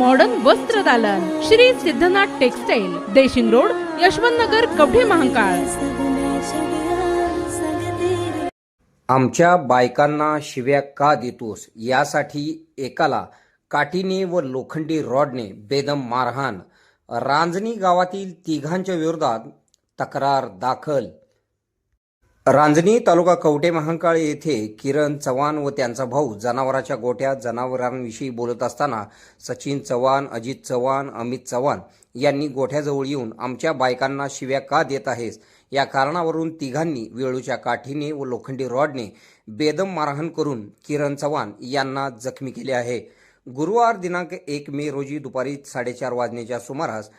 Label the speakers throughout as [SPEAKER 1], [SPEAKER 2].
[SPEAKER 1] Modern वस्त्र दालन. Shri Siddhanath textile Deshing road Yashwant Nagar Kavathe Mahakal.
[SPEAKER 2] आमच्या बायकांना शिव्या का देतोस? यासाठी एकाला काठीने व लोखंडी रॉडने बेदम मारहाण. रांजणी गावातील तिघांच्या विरोधात तक्रार दाखल. रांजणी तालुका कवटे महांकाळ येथे किरण चव्हाण व त्यांचा भाऊ जनावराच्या गोट्यात जनावरांविषयी बोलत असताना सचिन चव्हाण अजित चव्हाण अमित चव्हाण यांनी गोठ्याजवळ येऊन आमच्या बायकांना शिव्या का देत आहेस? या कारणावरून तिघांनी वेळूच्या काठीने व लोखंडी रॉडने बेदम मारहाण करून किरण चव्हाण यांना जखमी केले आहे. गुरुवार दिनांक एक मे रोजी दुपारी साडेचार वाजण्याच्या सुमारास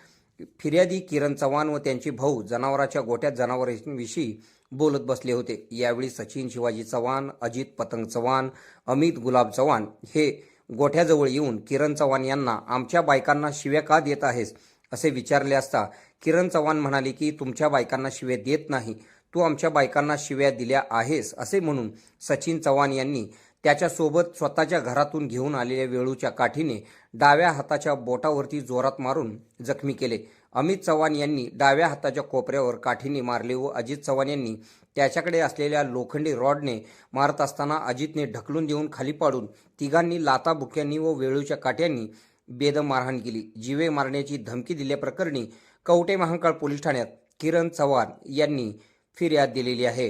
[SPEAKER 2] फिर्यादी किरण चव्हाण व त्यांचे भाऊ जनावराच्या गोट्यात जनावरांविषयी बोलत बसले होते. यावेळी सचिन शिवाजी चव्हाण अजित पतंग चव्हाण अमित गुलाब चव्हाण हे गोठ्याजवळ येऊन किरण चव्हाण यांना आमच्या बायकांना शिव्या का देत आहेस? असे विचारले असता किरण चव्हाण म्हणाले की तुमच्या बायकांना शिव्या देत नाही. तू आमच्या बायकांना शिव्या दिल्या आहेस असे म्हणून सचिन चव्हाण यांनी त्याच्यासोबत स्वतःच्या घरातून घेऊन आलेल्या वेळूच्या काठीने डाव्या हाताच्या बोटावरती जोरात मारून जखमी केले. अमित चव्हाण यांनी डाव्या हाताच्या कोपऱ्यावर काठीने मारले व अजित चव्हाण यांनी त्याच्याकडे असलेल्या लोखंडी रॉडने मारत असताना अजितने ढकलून देऊन खाली पाडून तिघांनी लाताबुक्यांनी व वेळूच्या काठ्यांनी बेदम मारहाण केली. जीवे मारण्याची धमकी दिल्याप्रकरणी कवटे महांकाळ पोलीस ठाण्यात किरण चव्हाण यांनी फिर्याद दिलेली आहे.